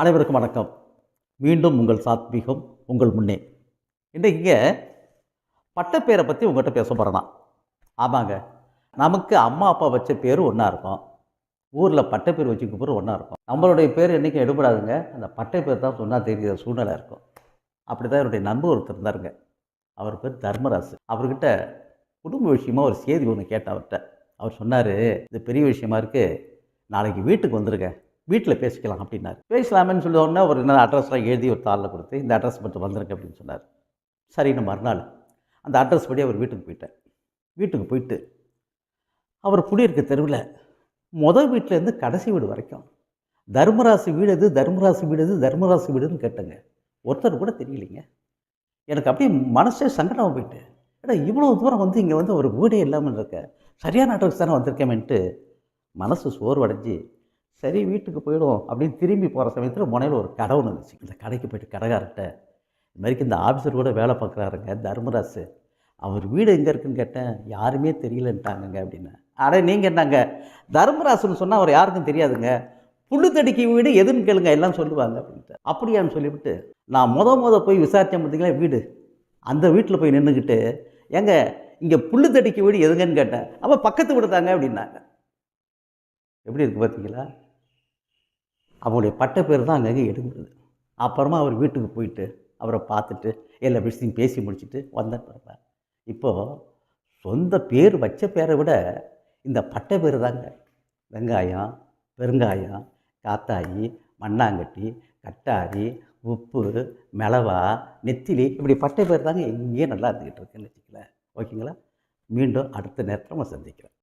அனைவருக்கும் வணக்கம். மீண்டும் உங்கள் சாத்வீகம் உங்கள் முன்னே. இன்றைக்கிங்க பட்டப்பேரை பற்றி உங்கள்கிட்ட பேச போகிறேன்னா ஆமாங்க. நமக்கு அம்மா அப்பா வச்ச பேர் ஒன்றா இருக்கும். ஊரில் பட்டப்பேர் வச்சுக்க பேர் ஒன்றா இருக்கும். நம்மளுடைய பேர் என்றைக்கும் எடுபடாதுங்க. அந்த பட்டப்பேர் தான் சொன்னால் தெரிகிற சூழ்நிலை இருக்கும். அப்படி தான் என்னுடைய நண்பர் ஒருத்தர் இருந்தாருங்க. அவர் பேர் தர்மராசு. அவர்கிட்ட குடும்ப விஷயமா ஒரு செய்தி ஒன்று கேட்டேன் அவர்கிட்ட. அவர் சொன்னார் இது பெரிய விஷயமா இருக்குது நாளைக்கு வீட்டுக்கு வந்துருங்க. வீட்டில் பேசிக்கலாம் அப்படின்னாரு. பேசலாமேன்னு சொல்லி உடனே ஒரு என்ன அட்ரஸ்லாம் எழுதி ஒரு தாளில் கொடுத்து இந்த அட்ரஸ் மட்டும் வந்துருங்க அப்படின்னு சொன்னார். சரின்னு மறுநாள். அந்த அட்ரஸ் படி அவர் வீட்டுக்கு போயிட்டேன் வீட்டுக்கு போயிட்டு அவர் குடியிருக்க தெருவில் மொதல் வீட்டிலேருந்து கடைசி வீடு வரைக்கும் தர்மராசி வீடு எது? தர்மராசி வீடு எது? தர்மராசி வீடுன்னு கேட்டேங்க. ஒருத்தர் கூட தெரியலைங்க. எனக்கு அப்படியே மனசே சங்கடமாக போயிட்டு ஏடா இவ்வளோ தூரம் வந்து இங்கே வந்து ஒரு வீடே இல்லாமல் இருக்க. சரியான அட்ரஸ் தானே வந்திருக்கேன்ட்டு மனசு சோர்வடைஞ்சு சரி வீட்டுக்கு போயிடும் அப்படின்னு திரும்பி போகிற சமயத்தில் முனையில் ஒரு கடை ஒன்று இருந்துச்சு. இந்த கடைக்கு போயிட்டு கடைக்காரர்கிட்ட இது மாதிரிக்கு இந்த ஆஃபீஸர் கூட வேலை பார்க்குறாருங்க தர்மராசு அவர் வீடு எங்கே இருக்குன்னு கேட்டேன். யாருமே தெரியலன்ட்டாங்கங்க அப்படின்னு. அட நீங்கள் என்னங்க? தர்மராசுன்னு சொன்னால் அவர் யாருக்கும் தெரியாதுங்க. புல்லு வீடு எதுன்னு கேளுங்க எல்லாம் சொல்லுவாங்க அப்படின்ட்டு. அப்படியான்னு சொல்லிவிட்டு நான் முத முத போய் விசாரித்தேன் பார்த்தீங்களா வீடு. அந்த வீட்டில் போய் நின்றுக்கிட்டு ஏங்க இங்கே புல்லு தடிக்க வீடு எதுங்கன்னு கேட்டேன். அப்போ பக்கத்து வீடு தாங்க அப்படின்னாங்க. எப்படி இருக்குது பார்த்தீங்களா அவருடைய பட்ட பேர் தான் அங்கங்கே எடுக்கிறது அப்புறமா அவர் வீட்டுக்கு போயிட்டு அவரை பார்த்துட்டு எல்லா விஷயத்தையும் பேசி முடிச்சுட்டு வந்தேன் பாருங்க. இப்போது சொந்த பேர் வச்ச பேரை விட இந்த பட்ட பேர் தாங்க. வெங்காயம் பெருங்காயம் காத்தாயி மண்ணாங்கட்டி கட்டாரி உப்பு மிளவா நெத்திலி இப்படி பட்ட பேர் தாங்க எங்கேயும் நல்லா இருந்துக்கிட்டு இருக்குன்னு வச்சுக்கல ஓகேங்களா? மீண்டும் அடுத்த நேரத்தில் நம்ம சந்திக்கிறேன்